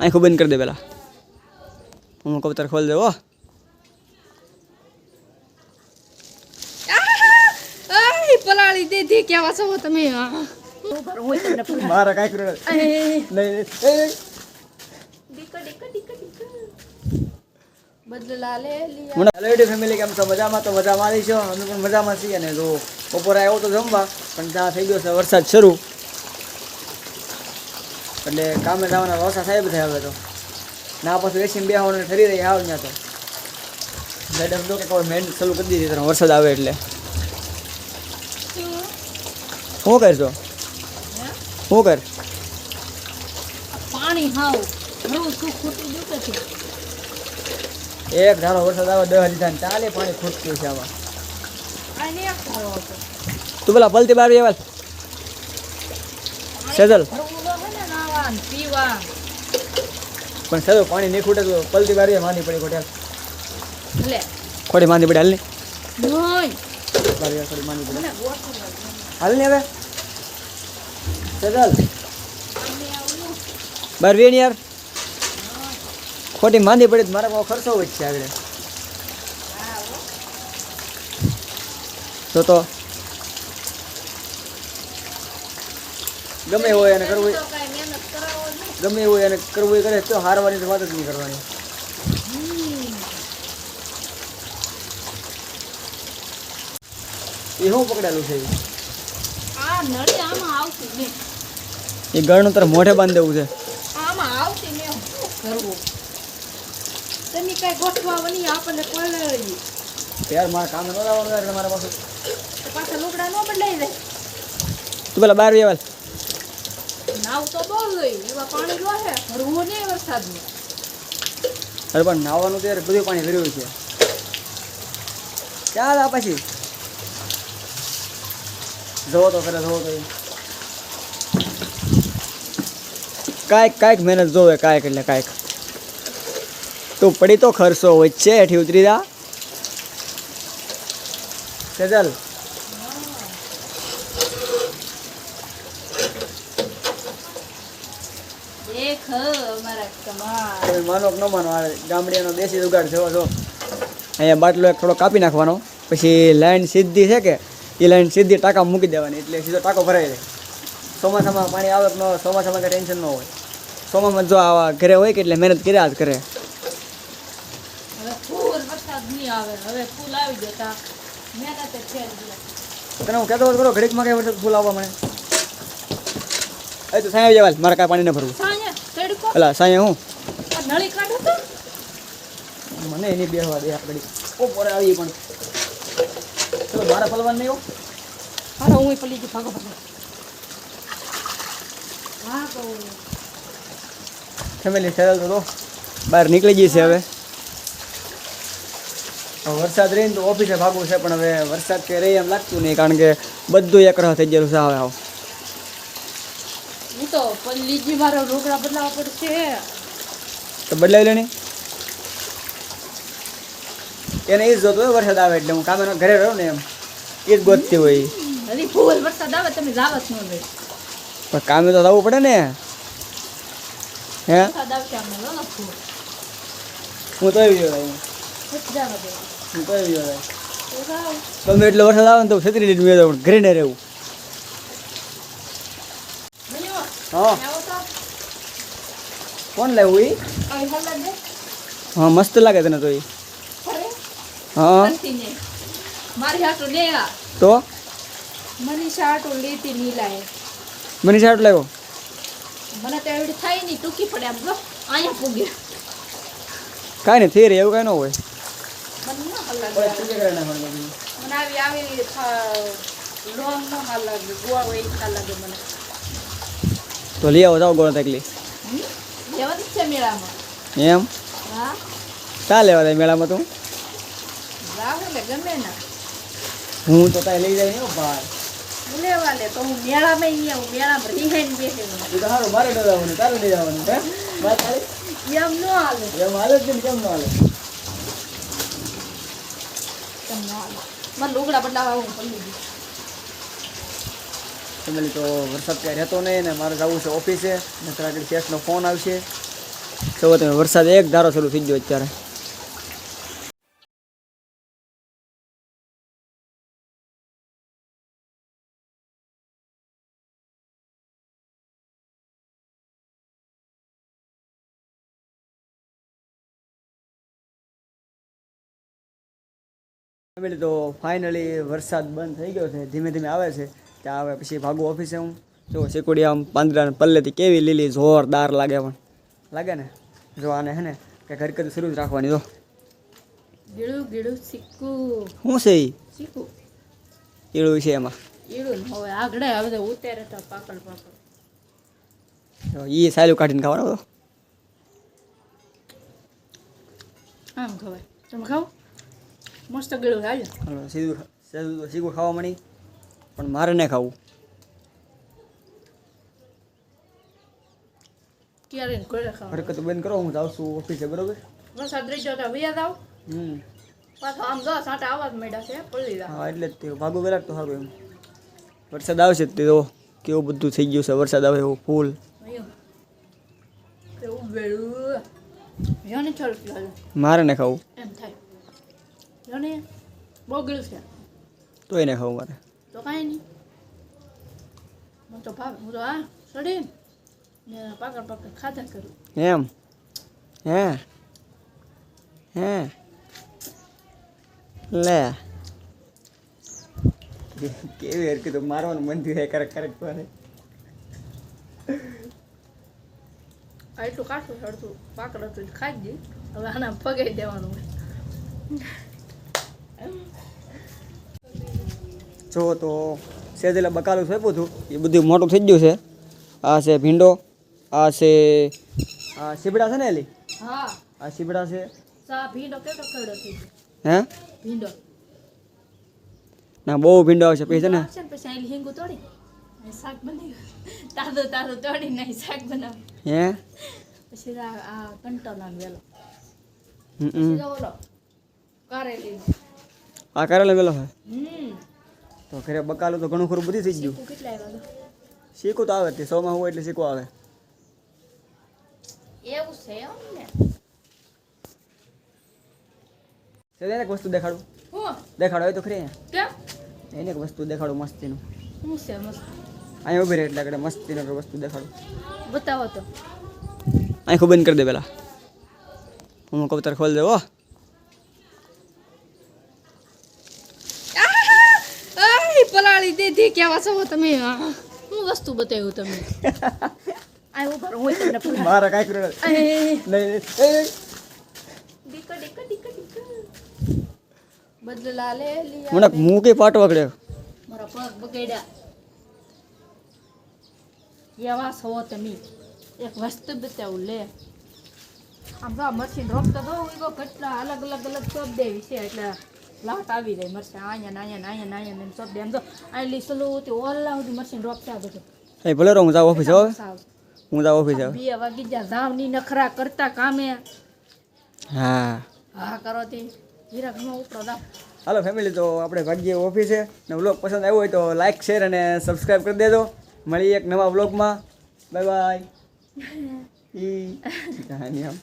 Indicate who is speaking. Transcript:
Speaker 1: આંખો બંધ કરી દે પેલા. હું કબૂતર ખોલી
Speaker 2: દેવો. પલાળી દીધી કેવા છો તમે.
Speaker 1: મારા. નહીં યુટ્યુબ ફેમિલી કેમ છો? મજામાં તો મજામાં આવી છો અમે પણ મજામાં છીએ ને તો બપોરે આવ્યો તો જમવા પણ ત્યાં થઈ ગયો છે વરસાદ શરૂ. એટલે કામે જવાના રોસા સાહેબ થાય હવે તો. ના પછી એસી બેહવાનું ફરી રહી આવ ત્યાં તો. મેડમ તો કે કોઈ મેન ચાલુ કરી દીધી તને વરસાદ આવે એટલે. શું કરશો શું કર?
Speaker 2: પાણી હાવ?
Speaker 1: એક ધારો વરસાદ આવે દસ લીધા ચાલે પાણી ખૂટતું છે આમાં.
Speaker 2: આ ને એક ધારો હતો.
Speaker 1: તું પેલા પલતી બાર સેજલ.
Speaker 2: નાવા ને પીવા
Speaker 1: પણ સર પાણી નહીં ખૂટે તો પલતી બાર માંદી પડી ખોટે
Speaker 2: લે.
Speaker 1: ખોટી માંદી પડી હાલ ને.
Speaker 2: નહીં.
Speaker 1: માંદી પડી. હાલ ને હવે. સેજલ
Speaker 2: આમને આવું
Speaker 1: બાર વેણ યાર. ખોટી માંદી પડી મારા બહુ ખર્ચો છે આગળ. તો તો ગમે હોય અને કરવું. ગમે હોય એને કરવું એ કરે તો હારવાની તો વાત જ નહીં કરવાની. એ શું પકડેલું છે? એ ગળનું તારે મોઢે બાંધી દેવું છે. યાર મારે કામ ન લાવવાનું મારા પાસે
Speaker 2: પાછા લુગડા ન બદલાઈ જાય.
Speaker 1: તું પેલા બાર વેવાલ
Speaker 2: નાવ તો
Speaker 1: નાવાનું ત્યારે બધું પાણી ભર્યું છે. ચાલ આ પછી. જોવો તો ખરે, જોવો તો કાંઈક કાંઈક મહેનત જોવે, કાંઈક એટલે કાંઈક. તું પડી તો ખર્ચો વચ્ચે હેઠી ઉતરી જા. સેજલ માનો કે ન માનો આ ગામડિયાનો દેશી જુગાડ જોવો જો. અહીંયા બાટલો એક થોડો કાપી નાખવાનો પછી લાઈન સીધી છે કે એ લાઈન સીધી ટાંકા મૂકી દેવાની એટલે સીધો ટાંકો ભરાઈ જાય. ચોમાસામાં પાણી આવે કે ન હોય ચોમાસામાં કંઈ ટેન્શન ન હોય. ચોમાસામાં જો આવા ઘરે હોય કે એટલે મહેનત કર્યા જ કરે.
Speaker 2: હવે ફૂલ વરસાદ નહીં આવે હવે ફૂલ આવી જતા મહેનત જ છે જ નહીં.
Speaker 1: તને હું કહેતો હતો ખરો ઘડીકમાં કઈ વરસાદ ફૂલ આવવા મળે? એ તો સાંઈ આવી જવાલ મારે કાંઈ પાણી ન ભરવું.
Speaker 2: સાંજે તડકો?
Speaker 1: પેલા સાંઈ હું
Speaker 2: આ નળી કાઢો તો
Speaker 1: મને એની બેહવા દે આ ઘડી બપોરે આવી પણ. ચલો મારા પલવાન નહીં હા.
Speaker 2: હું પલી ગઈ ભાગો ભાગો.
Speaker 1: ફેમિલી સેલ તો બહાર નીકળી ગઈ છે હવે. વરસાદ રહીને તો ઓફિસે ભાગવું છે પણ હવે વરસાદ કે રહી એમ લાગતું નહીં કારણ કે બધું એકરા થઈ ગયેલું છે હવે આવ.
Speaker 2: હું તો પલ્લીજી મારો રોકડા બદલાવા પડશે.
Speaker 1: તો બદલાવી લે નહીં? એને એ જ જોતું હોય વરસાદ આવે એટલે હું કામે ઘરે રહું ને એમ. એ જ ગોતતી હોય.
Speaker 2: હજી ફૂલ વરસાદ આવે તમે જાવ જ ન
Speaker 1: પણ કામે તો જવું પડે ને. હે? હું તો આવી ગયો
Speaker 2: નથી
Speaker 1: હું તો આવી
Speaker 2: જાઓ.
Speaker 1: ગમે એટલો વરસાદ આવે ને તો છત્રી લઈને મેળવ ઘરે ને રહેવું. હા. કોણ લાવ્યું એ હા મસ્ત લાગે તને તો એ હા.
Speaker 2: મારી હાટું લે
Speaker 1: તો?
Speaker 2: મનીષા હાટું લેતી નીલાએ
Speaker 1: મને સારું લાગ્યો
Speaker 2: મને તો એવડી થાય નહીં ટૂંકી પડે આમ જો. અહીંયા પૂગે.
Speaker 1: કાંઈ નહીં થઈ રહે એવું કાંઈ ન હોય.
Speaker 2: મને ના હાલ લાગે. મને આવી આવી લોંગ નો હાલ લાગે. ગોળ હોય ઈ લાગે મને.
Speaker 1: તો લઈ આવો જાઓ ગોળ તકલી
Speaker 2: લેવા છે મેળામાં.
Speaker 1: એમ?
Speaker 2: હા.
Speaker 1: ચા લેવા દે મેળામાં તું?
Speaker 2: રાહ એટલે ગમે ના.
Speaker 1: હું તો તાઈ લઈ જાય ભાઈ.
Speaker 2: હું લેવા લે તો હું મેળામાં અહીંયા હું મેળામાં રીહાઈને બેસી
Speaker 1: તો હારું મારે ન જવાનું તારે લઈ જવાનું હે? તારી
Speaker 2: એમ ન હાલે.
Speaker 1: એમ હાલે જ કેમ ન હાલે?
Speaker 2: કેમ ન હાલે? મને લુગડા બદલાવા હું પડી ગઈ.
Speaker 1: ફેમિલી તો વરસાદ કાંઈ રહેતો નહીં ને મારે જવું છે ઓફિસે. ને આગળ શેઠનો ફોન આવશે. તો તમે વરસાદ એક ધારો શરૂ થઈ ગયો અત્યારે. ફેમિલી તો ફાઇનલી વરસાદ બંધ થઈ ગયો છે ધીમે ધીમે આવે છે. ત્યાં આવે પછી ભાગું ઓફિસે હું. જો શેકુડી આમ પાંદડા પલ્લેથી કેવી લીલી જોરદાર લાગે પણ. લાગે ને? જો આને હે ને કે હરકત શરૂ જ રાખવાની જો. શું છે ઈળું છે એમાં.
Speaker 2: ઈડું ને હવે આગળ હવે તો ઉતારે તો પાકડ પાકડ
Speaker 1: જો સાયલું કાઢીને ખાવાનો
Speaker 2: આમ ખવાય. તમે ખાવ મસ્ત ગળું હાલ
Speaker 1: સીધું સીધું ખાવા મળી. પણ મારે ને ખાવું.
Speaker 2: ક્યારે ઘરે ખાવ
Speaker 1: હરકત બંધ કરો હું જાઉં છું ઓફિસે બરોબર?
Speaker 2: વરસાદ રહી જતા તો જાવ
Speaker 1: હમ.
Speaker 2: પાછો આમ દસ આટા આવાજ મળ્યા છે પડી
Speaker 1: હા એટલે જ તે ભાગો વેલા તો સારું એમ. વરસાદ આવશે જ તે કેવું બધું થઈ ગયું છે વરસાદ આવે એવું ફૂલ. મારે ને ખાવું.
Speaker 2: થાય યોને છે.
Speaker 1: તો એને ખાવું મારે.
Speaker 2: તો કાંઈ નહીં. હું તો ભાવ હું તો આ સડી ને પાકડ પાકડ ખાધા કરું.
Speaker 1: એમ? હે? હે? લે. કેવી હરકત મારવાનું મન થયું હે કરક કરક કરે
Speaker 2: આટલું કાઠું ચડતું પાકડ હતું ખાઈ જ હવે આના પગાઈ દેવાનું હોય.
Speaker 1: જો તો સેજેલા બકાલું છે બધું. એ બધું મોટું થઈ ગયું છે. આ છે ભીંડો આ છે આ સીબડા છે ને એલી?
Speaker 2: હા.
Speaker 1: આ સીબડા છે. હે?
Speaker 2: ભીંડો.
Speaker 1: ના બહુ ભીંડો આવશે પછી છે ને.
Speaker 2: શાક બનાવી તાજો તાજો તોડી નાખી શાક બનાવ
Speaker 1: હે?
Speaker 2: પછી આ આ કંટોલા વેલો.
Speaker 1: હમ
Speaker 2: કારેલી.
Speaker 1: આ કરેલા વેલો હે તો ઘરે બકાલું તો ઘણું ખરું બધું થઈ ગયું.
Speaker 2: શીખું
Speaker 1: તો? આવે તે સોમાં હોય એટલે શીખવા આવે.
Speaker 2: એવું છે એમ ને.
Speaker 1: એક વસ્તુ દેખાડું. દેખાડો હોય તો ખરી એને એક વસ્તુ દેખાડું મસ્તીનું.
Speaker 2: હું છે મસ્ત.
Speaker 1: અહીંયા ઊભી રહે એટલે આગળ મસ્તીનું વસ્તુ દેખાડું.
Speaker 2: બતાવો તો.
Speaker 1: અહીં ખૂબ બંધ કરી દે પેલા. હું કબૂતર ખોલ દે હો
Speaker 2: આય દીધી કેવા છો તમે? હું. વસ્તુ બતાવ્યું તમે આય ભરો હોય તમને પૂરા.
Speaker 1: મારા કાઈ
Speaker 2: કરો.
Speaker 1: નહીં.
Speaker 2: ડીક ડીક ડીક ડીક બદલા લે લિયા
Speaker 1: મને મું કઈ પાટો વગડ્યો
Speaker 2: મારા પગ બગડ્યા. કેવા છો તમે? એક વસ્તુ બતાવું લે. આમ તો મશીન રોકતો તો કેટલા અલગ અલગ અલગ શબ્દ વિશે છે એટલે લાટ આવી જાય મરશે અહીંયા ને અહીંયા ને અહીંયા ને અહીંયા ને શબ્દ એમ તો આટલી સલું તે ઓલા સુધી મશીન ડ્રોપ આ બધું.
Speaker 1: એ ભલે રહો હું જાઉં ઓફિસ હવે હું જાઉં ઓફિસ હવે
Speaker 2: બે વાગી જા ધાવની નખરા કરતા કામે.
Speaker 1: હા.
Speaker 2: હા કરો તે. હીરા ઘરમાં ઉપરો દાવ
Speaker 1: હાલો ફેમિલી તો આપણે ભાગ્ય ઓફિસે ને વ્લોગ પસંદ આવ્યો હોય તો લાઈક શેર અને સબસ્ક્રાઈબ કરી દેજો. મળીએ એક નવા વ્લોગમાં બાય બાય ઈ. કહાની આમ